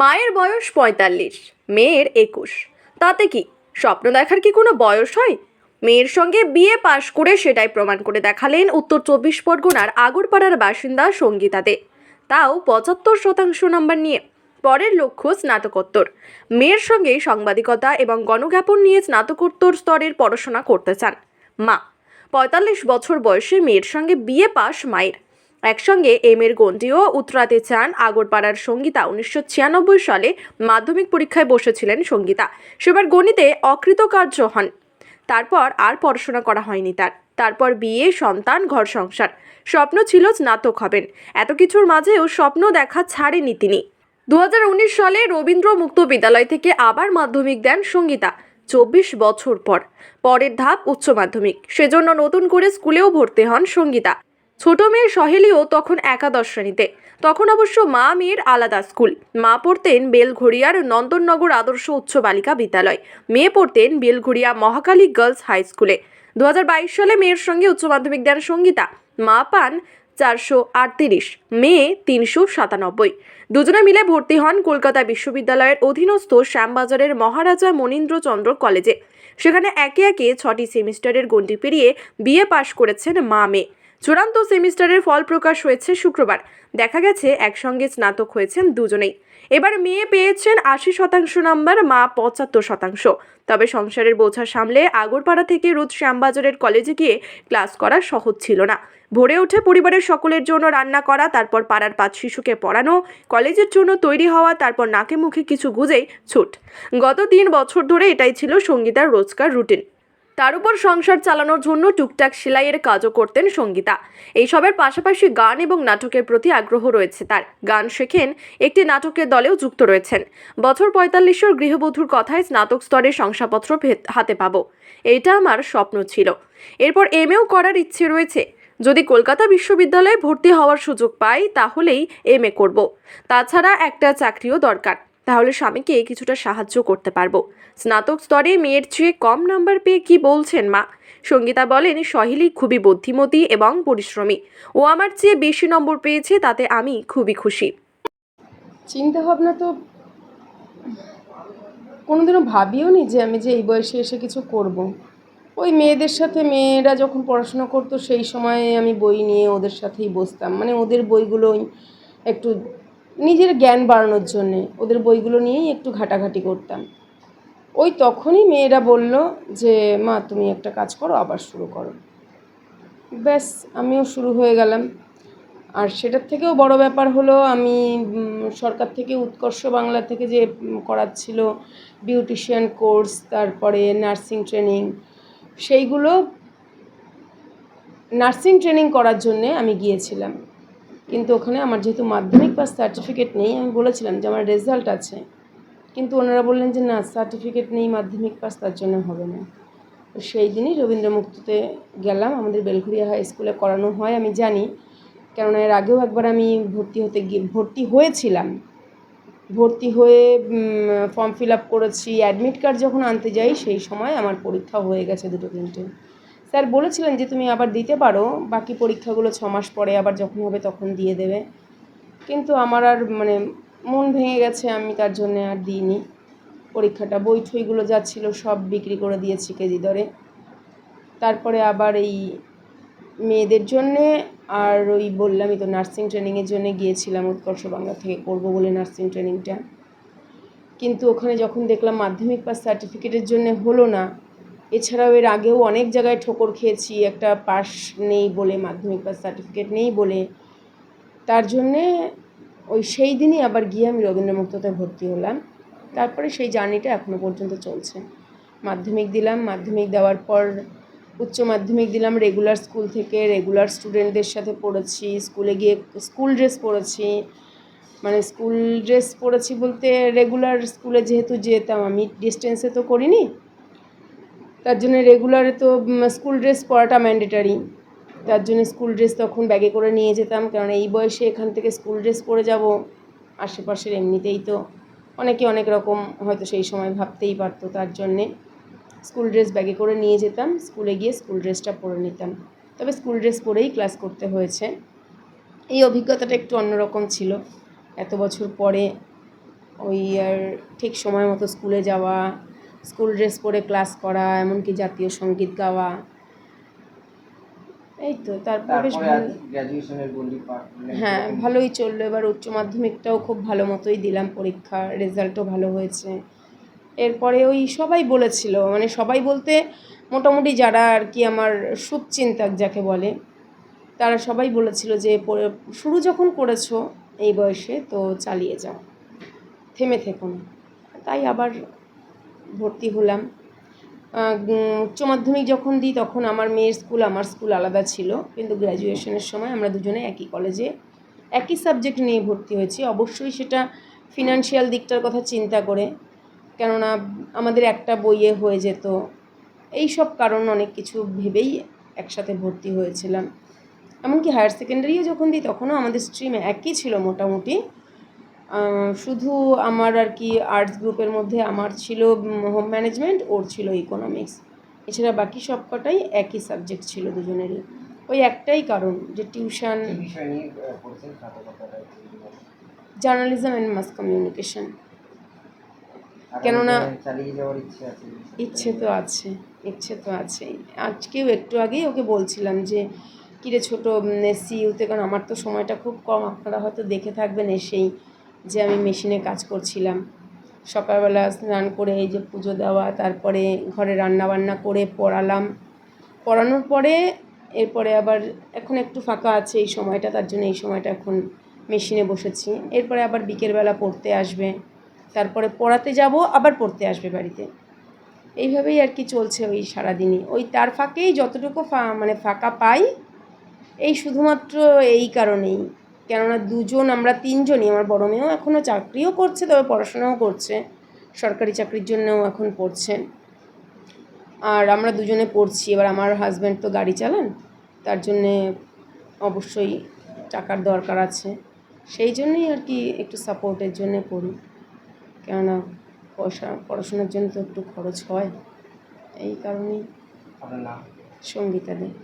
মায়ের বয়স পঁয়তাল্লিশ, মেয়ের একুশ। তাতে কি, স্বপ্ন দেখার কি কোনো বয়স হয়? মেয়ের সঙ্গে বিয়ে পাশ করে সেটাই প্রমাণ করে দেখালেন উত্তর চব্বিশ পরগনার আগরপাড়ার বাসিন্দা সঙ্গীতা দে। তাও পঁচাত্তর শতাংশ নম্বর নিয়ে, পরের লক্ষ্য স্নাতকোত্তর। মেয়ের সঙ্গে সাংবাদিকতা এবং গণজ্ঞাপন নিয়ে স্নাতকোত্তর স্তরের পড়াশোনা করতে চান। মা, পঁয়তাল্লিশ বছর বয়সে মেয়ের সঙ্গে বিয়ে পাশ মায়ের। একসঙ্গে এম এর গণ্ডিও উতরাতে চান আগরপাড়ার সঙ্গীতা। উনিশশো ছিয়ানব্বই সালে মাধ্যমিক পরীক্ষায় বসেছিলেন সঙ্গীতা। সেবার গণিতে অকৃতকার্য হন। তারপর আর পড়াশোনা করা হয়নি তার। তারপর বিয়ে, সন্তান, ঘর সংসার। স্বপ্ন ছিল স্নাতক হবেন। এত কিছুর মাঝেও স্বপ্ন দেখা ছাড়েনি তিনি। দু হাজার উনিশ সালে রবীন্দ্র মুক্ত বিদ্যালয় থেকে আবার মাধ্যমিক দেন সঙ্গীতা, চব্বিশ বছর পর। পরের ধাপ উচ্চ মাধ্যমিক। সেজন্য নতুন করে স্কুলেও ভর্তি হন সঙ্গীতা। ছোট মেয়ে সহেলিও তখন একাদশ শ্রেণীতে। তখন অবশ্য মা মেয়ের আলাদা স্কুল। মা পড়তেন বেলঘড়িয়ার নন্দননগর আদর্শ উচ্চ বালিকা বিদ্যালয়। মেয়ে পড়তেন বেলঘড়িয়া মহাকালী গার্লস হাই স্কুলে। দু হাজার বাইশ সালে মেয়ের সঙ্গে উচ্চ মাধ্যমিক দেন সঙ্গীতা। মা পান চারশো আটত্রিশ, মেয়ে তিনশো সাতানব্বই। দুজনে মিলে ভর্তি হন কলকাতা বিশ্ববিদ্যালয়ের অধীনস্থ শ্যামবাজারের মহারাজা মনীন্দ্রচন্দ্র কলেজে। সেখানে একে একে ছটি সেমিস্টারের গণ্ডি পেরিয়ে বিএ পাশ করেছেন মা মেয়ে। চূড়ান্ত সেমিস্টারের ফল প্রকাশ হয়েছে শুক্রবার। দেখা গেছে, একসঙ্গে স্নাতক হয়েছেন দুজনেই। এবার মেয়ে পেয়েছেন আশি শতাংশ নাম্বার, মা পঁচাত্তর শতাংশ। তবে সংসারের বোঝা সামলে আগরপাড়া থেকে রোজ শ্যামবাজারের কলেজে গিয়ে ক্লাস করা সহজ ছিল না। ভোরে উঠে পরিবারের সকলের জন্য রান্না করা, তারপর পাড়ার পাঁচ শিশুকে পড়ানো, কলেজের জন্য তৈরি হওয়া, তারপর নাকে মুখে কিছু গুজেই ছুট। গত তিন বছর ধরে এটাই ছিল সঙ্গীতার রোজকার রুটিন। তার উপর সংসার চালানোর জন্য টুকটাক সেলাইয়ের কাজও করতেন সঙ্গীতা। এইসবের পাশাপাশি গান এবং নাটকের প্রতি আগ্রহ রয়েছে তার। গান শেখেন, একটি নাটকের দলেও যুক্ত রয়েছেন। বছর পঁয়তাল্লিশের গৃহবধূর কথায় স্নাতক স্তরে শংসাপত্র হাতে পাবো। এটা আমার স্বপ্ন ছিল। এরপর এমএও করার ইচ্ছে রয়েছে। যদি কলকাতা বিশ্ববিদ্যালয়ে ভর্তি হওয়ার সুযোগ পাই, তাহলেই এম এ করব। তাছাড়া একটা চাকরিও দরকার। তাহলে স্বামীকে কিছুটা সাহায্য করতে পারব। স্নাতক স্তরে মেয়ের চেয়ে কম নাম্বার পেয়ে কি বলছেন মা? সঙ্গীতা বলেন, সহেলি খুবই বুদ্ধিমতী এবং পরিশ্রমী। ও আমার চেয়ে বেশি নম্বর পেয়েছে, তাতে আমি খুবই খুশি। চিন্তা ভাবনা তো কোনোদিনও ভাবিও নি যে আমি যে এই বয়সে এসে কিছু করব। ওই মেয়েদের সাথে মেয়েরা যখন পড়াশোনা করতো, সেই সময়ে আমি বই নিয়ে ওদের সাথেই বসতাম। মানে ওদের বইগুলোই একটু নিজের জ্ঞান বাড়ানোর জন্যে ওদের বইগুলো নিয়েই একটু ঘাটাঘাটি করতাম। ওই তখনই মেয়েরা বলল যে, মা, তুমি একটা কাজ করো, আবার শুরু করো। ব্যাস, আমিও শুরু হয়ে গেলাম। আর সেটার থেকেও বড় ব্যাপার হলো, আমি সরকার থেকে উৎকর্ষ বাংলা থেকে যে করাচ্ছিল বিউটিশিয়ান কোর্স, তারপরে নার্সিং ট্রেনিং, সেইগুলো নার্সিং ট্রেনিং করার জন্যে আমি গিয়েছিলাম। কিন্তু ওখানে আমার যেহেতু মাধ্যমিক পাস সার্টিফিকেট নেই, আমি বলেছিলাম যে আমার রেজাল্ট আছে। কিন্তু ওনারা বললেন যে না সার্টিফিকেট নেই, মাধ্যমিক পাস তার জন্য হবে না। তো সেই দিনই রবীন্দ্র মুক্ততে গেলাম। আমাদের বেলঘুরিয়া হাই স্কুলে করানো হয়, আমি জানি। কেননা এর আগেও একবার আমি ভর্তি হতে গিয়ে, ভর্তি হয়েছিলাম। ভর্তি হয়ে ফর্ম ফিল আপ করেছি। অ্যাডমিট কার্ড যখন আনতে যাই, সেই সময় আমার পরীক্ষা হয়ে গেছে দুটো তিনটে। স্যার বলেছিলেন যে তুমি আবার দিতে পারো, বাকি পরীক্ষাগুলো ছ মাস পরে আবার যখন হবে তখন দিয়ে দেবে। কিন্তু আমার আর মানে মন ভেঙে গেছে, আমি তার জন্য আর দিইনি। পরীক্ষাটা, বই ঠইগুলো যা ছিল সব বিক্রি করে দিয়েছি কেজি দরে। তারপরে আবার এই মেয়েদের জন্যে আর ওই বললামই তো নার্সিং ট্রেনিংয়ের জন্য গিয়েছিলাম উৎকর্ষ বাংলা থেকে করব বলে নার্সিং ট্রেনিংটা। কিন্তু ওখানে যখন দেখলাম মাধ্যমিক পাস সার্টিফিকেটের জন্য হলো না এছাড়াও এর আগেও অনেক জায়গায় ঠোকর খেয়েছি, একটা পাস নেই বলে, মাধ্যমিক পাস সার্টিফিকেট নেই বলে। তার জন্যে ওই সেই দিনই আবার গিয়ে আমি রবীন্দ্র মুক্ততে ভর্তি হলাম। তারপরে সেই জার্নিটা এখনও পর্যন্ত চলছে। মাধ্যমিক দিলাম, মাধ্যমিক দেওয়ার পর উচ্চ মাধ্যমিক দিলাম রেগুলার স্কুল থেকে রেগুলার স্টুডেন্টদের সাথে পড়েছি স্কুলে গিয়ে স্কুল ড্রেস পরেছি। মানে স্কুল ড্রেস পরেছি বলতে রেগুলার স্কুলে যেহেতু যেতাম, আমি ডিস্টেন্সে তো করিনি তার জন্য রেগুলারে তো স্কুল ড্রেস পরাটা ম্যান্ডেটারি তার জন্য স্কুল ড্রেস তখন ব্যাগে করে নিয়ে যেতাম, কারণ এই বয়সে এখান থেকে স্কুল ড্রেস পরে যাব, আশেপাশের এমনিতেই তো অনেকে অনেক রকম হয়তো সেই সময় ভাবতেই পারতো, তার জন্যে স্কুল ড্রেস ব্যাগে করে নিয়ে যেতাম স্কুলে গিয়ে স্কুল ড্রেসটা পরে নিতাম। তবে স্কুল ড্রেস পরেই ক্লাস করতে হয়েছে। এই অভিজ্ঞতাটা একটু অন্যরকম ছিল। এত বছর পরে ওই আর ঠিক সময় মতো স্কুলে যাওয়া স্কুল ড্রেস পরে ক্লাস করা এমনকি জাতীয় সংগীত গাওয়া। এই তো তারপর বেশ ভালো করলেন। হ্যাঁ ভালোই চলল। এবার উচ্চ মাধ্যমিকটাও খুব ভালো মতোই দিলাম পরীক্ষা রেজাল্টও ভালো হয়েছে। এরপরে ওই সবাই বলেছিল মানে সবাই বলতে মোটামুটি যারা আর কি আমার শুভচিন্তক যাকে বলে তারা সবাই বলেছিল যে শুরু যখন করেছ এই বয়সে তো চালিয়ে যাও। থেমে থেকো না। তাই আবার ভর্তি হলাম। উচ্চ মাধ্যমিক যখন দিই তখন আমার মেয়ের স্কুল, আমার স্কুল আলাদা ছিল। কিন্তু গ্র্যাজুয়েশনের সময় আমরা দুজনে একই কলেজে একই সাবজেক্ট নিয়ে ভর্তি হয়েছি। অবশ্যই সেটা ফিনান্সিয়াল দিকটার কথা চিন্তা করে। কেননা আমাদের একটা বইয়ে হয়ে যেত। এই সব কারণ অনেক কিছু ভেবেই একসাথে ভর্তি হয়েছিলাম। এমনকি হায়ার সেকেন্ডারিও যখন দিই তখনও আমাদের স্ট্রিম একই ছিল মোটামুটি। শুধু আমার আর কি আর্টস গ্রুপের মধ্যে আমার ছিল হোম ম্যানেজমেন্ট ওর ছিল ইকোনমিক্স এছাড়া বাকি সব কটাই একই সাবজেক্ট ছিল দুজনেরই। ওই একটাই কারণ যে tuition. Journalism and mass communication কেননা- ইচ্ছে তো আছে ইচ্ছে তো আছেই। আজকেও একটু আগেই ওকে বলছিলাম যে কিরে ছোটো সিইউতে কারণ আমার তো সময়টা খুব কম আপনারা হয়তো দেখে থাকবেন এসেই। যে আমি মেশিনে কাজ করছিলাম। সকালবেলা স্নান করে এই যে পুজো দেওয়া, তারপরে ঘরে রান্না বান্না করে পড়ালাম। পড়ানোর পরে এরপরে আবার এখন একটু ফাঁকা আছে এই সময়টা, তার জন্য এই সময়টা এখন মেশিনে বসেছি। এরপরে আবার বিকেলবেলা পড়তে আসবে। তারপরে পড়াতে যাব, আবার পড়তে আসবে বাড়িতে। এইভাবেই আর কি চলছে ওই সারাদিনই। ওই তার ফাঁকেই যতটুকু ফা- মানে ফাঁকা পাই, এই শুধুমাত্র এই কারণেই। কেননা দুজন আমরা তিনজনই আমার বড় মেয়েও এখনও চাকরিও করছে তবে পড়াশোনাও করছে। সরকারি চাকরির জন্যও এখন পড়ছে। আর আমরা দুজনে পড়ছি। এবার আমার হাজব্যান্ড তো গাড়ি চালান তার জন্যে অবশ্যই টাকার দরকার আছে। সেই জন্যই আর কি একটু সাপোর্টের জন্যে করি। কেননা পয়সা পড়াশোনার জন্য তো একটু খরচ হয়। এই কারণেই সঙ্গীতা দেয়